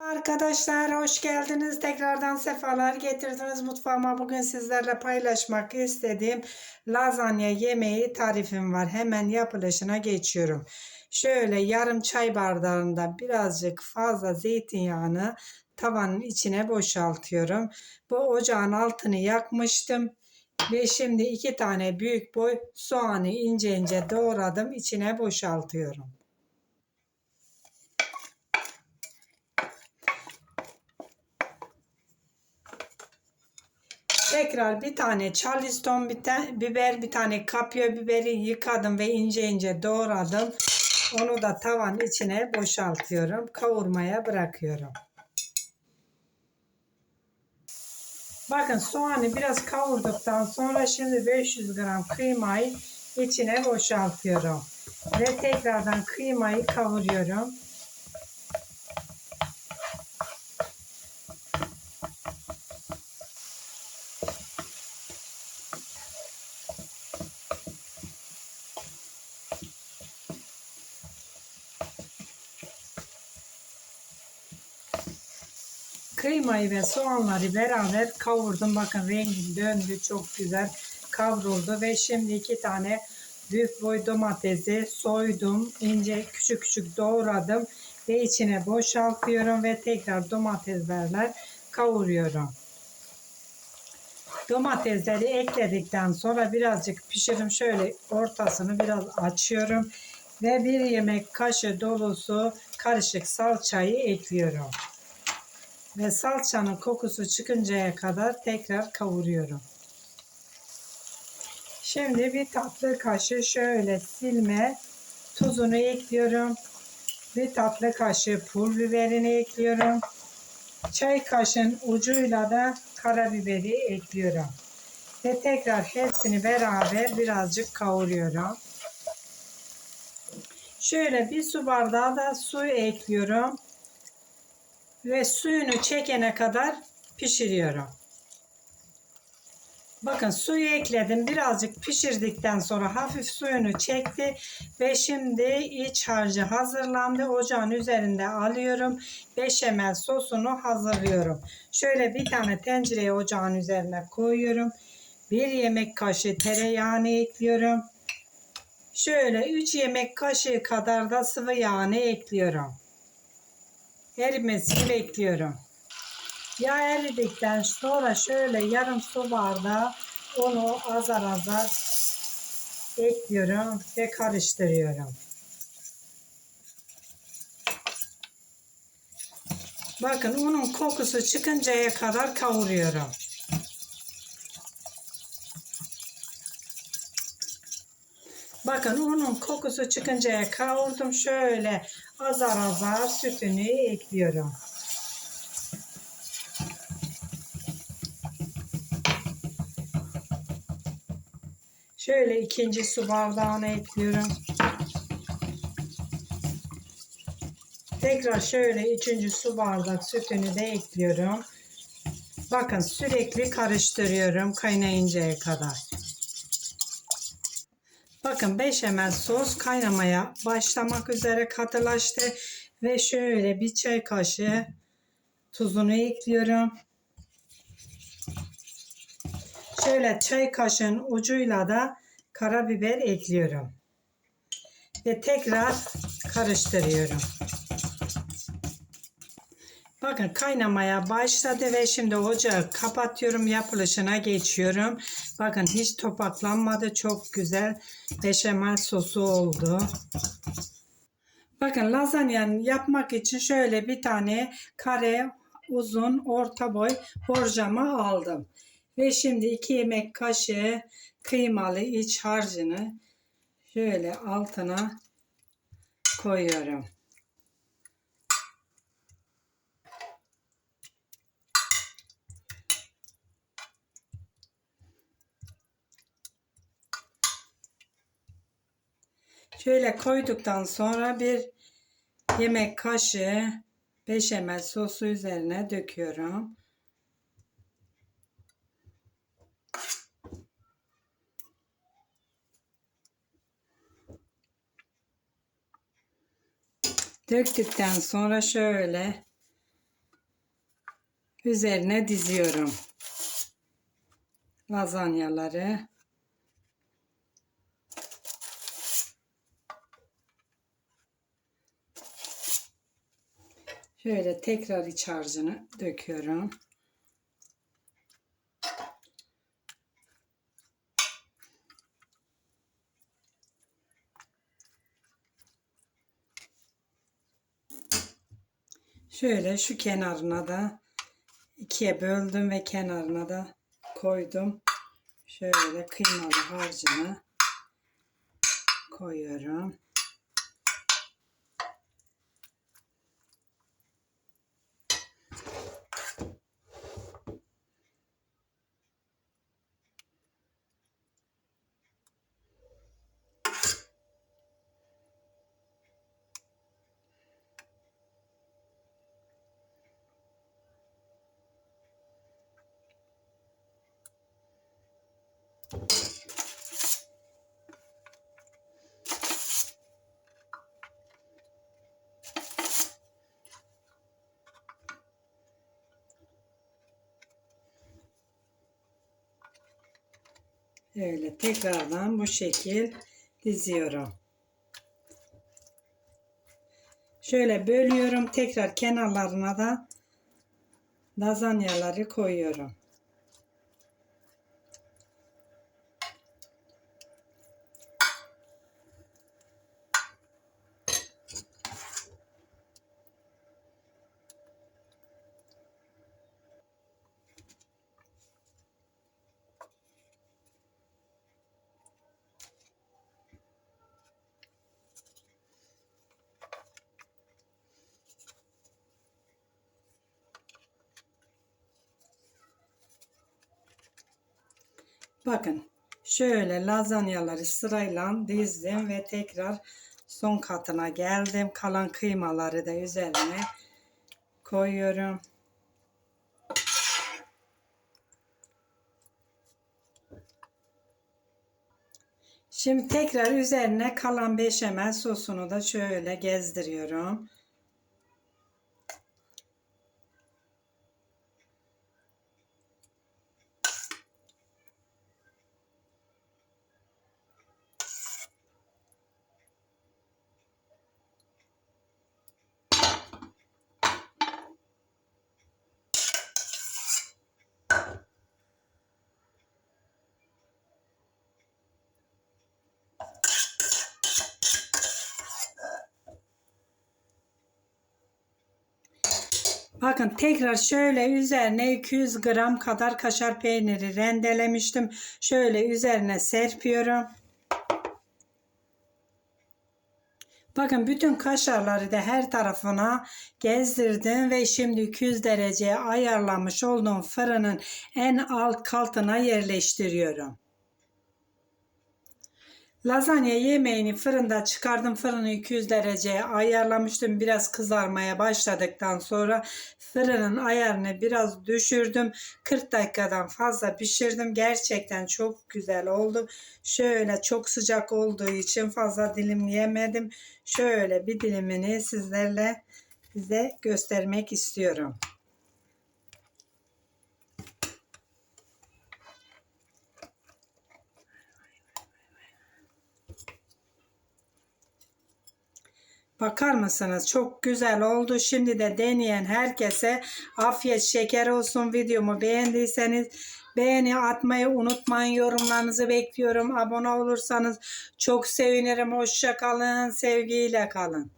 Arkadaşlar hoş geldiniz. Tekrardan sefalar getirdiniz mutfağıma. Bugün sizlerle paylaşmak istediğim lazanya yemeği tarifim var. Hemen yapılışına geçiyorum. Şöyle yarım çay bardağında birazcık fazla zeytinyağını tavanın içine boşaltıyorum. Bu ocağın altını yakmıştım. Ve şimdi iki tane büyük boy soğanı ince ince doğradım. içine boşaltıyorum. Tekrar bir tane charleston biber, bir tane kapya biberi yıkadım ve ince ince doğradım. Onu da tavanın içine boşaltıyorum. Kavurmaya bırakıyorum. Bakın soğanı biraz kavurduktan sonra şimdi 500 gram kıymayı içine boşaltıyorum. Ve tekrardan kıymayı kavuruyorum. Kıymayı ve soğanları beraber kavurdum. Bakın rengi döndü. Çok güzel kavruldu. Ve şimdi iki tane büyük boy domatesi soydum. ince küçük küçük doğradım. Ve içine boşaltıyorum. Ve tekrar domateslerle kavuruyorum. Domatesleri ekledikten sonra birazcık pişirim. Şöyle ortasını biraz açıyorum. Ve bir yemek kaşığı dolusu karışık salçayı ekliyorum ve salçanın kokusu çıkıncaya kadar tekrar kavuruyorum. Şimdi bir tatlı kaşığı şöyle silme tuzunu ekliyorum. Bir tatlı kaşığı pul biberini ekliyorum. Çay kaşığın ucuyla da karabiberi ekliyorum. Ve tekrar hepsini beraber birazcık kavuruyorum. Şöyle bir su bardağı da su ekliyorum ve suyunu çekene kadar pişiriyorum. Bakın suyu ekledim. Birazcık pişirdikten sonra hafif suyunu çekti ve şimdi iç harcı hazırlandı. Ocağın üzerinde alıyorum. Beşamel sosunu hazırlıyorum. Şöyle bir tane tencereye ocağın üzerine koyuyorum. Bir yemek kaşığı tereyağını ekliyorum. Şöyle 3 yemek kaşığı kadar da sıvı yağını ekliyorum erimesini bekliyorum. Yağ eridikten sonra şöyle yarım su bardağı onu azar azar ekliyorum ve karıştırıyorum. Bakın unun kokusu çıkıncaya kadar kavuruyorum. Bakın unun kokusu çıkıncaya kavurdum. Şöyle azar azar sütünü ekliyorum. Şöyle ikinci su bardağına ekliyorum. Tekrar şöyle üçüncü su bardak sütünü de ekliyorum. Bakın sürekli karıştırıyorum kaynayıncaya kadar. Bakın beşamel sos kaynamaya başlamak üzere katılaştı ve şöyle bir çay kaşığı tuzunu ekliyorum. Şöyle çay kaşığın ucuyla da karabiber ekliyorum. Ve tekrar karıştırıyorum. Bakın kaynamaya başladı ve şimdi ocağı kapatıyorum. Yapılışına geçiyorum. Bakın hiç topaklanmadı. Çok güzel beşamel sosu oldu. Bakın lazanyanın yapmak için şöyle bir tane kare uzun orta boy borcama aldım. Ve şimdi iki yemek kaşığı kıymalı iç harcını şöyle altına koyuyorum. Şöyle koyduktan sonra bir yemek kaşığı beşamel sosu üzerine döküyorum. Döktükten sonra şöyle üzerine diziyorum. Lazanyaları. Şöyle tekrar iç harcını döküyorum. Şöyle şu kenarına da ikiye böldüm ve kenarına da koydum. Şöyle kıymalı harcını koyuyorum. Öyle tekrardan bu şekil diziyorum. Şöyle bölüyorum. Tekrar kenarlarına da lazanyaları koyuyorum. Bakın şöyle lazanyaları sırayla dizdim ve tekrar son katına geldim. Kalan kıymaları da üzerine koyuyorum. Şimdi tekrar üzerine kalan beşamel sosunu da şöyle gezdiriyorum. Bakın tekrar şöyle üzerine 200 gram kadar kaşar peyniri rendelemiştim. Şöyle üzerine serpiyorum. Bakın bütün kaşarları da her tarafına gezdirdim ve şimdi 200 dereceye ayarlamış olduğum fırının en alt katına yerleştiriyorum. Lazanya yemeğini fırında çıkardım. Fırını 200 dereceye ayarlamıştım. Biraz kızarmaya başladıktan sonra fırının ayarını biraz düşürdüm. 40 dakikadan fazla pişirdim. Gerçekten çok güzel oldu. Şöyle çok sıcak olduğu için fazla dilimleyemedim. Şöyle bir dilimini sizlerle size göstermek istiyorum. Bakar mısınız? Çok güzel oldu. Şimdi de deneyen herkese afiyet şeker olsun. Videomu beğendiyseniz beğeni atmayı unutmayın. Yorumlarınızı bekliyorum. Abone olursanız çok sevinirim. Hoşça kalın. Sevgiyle kalın.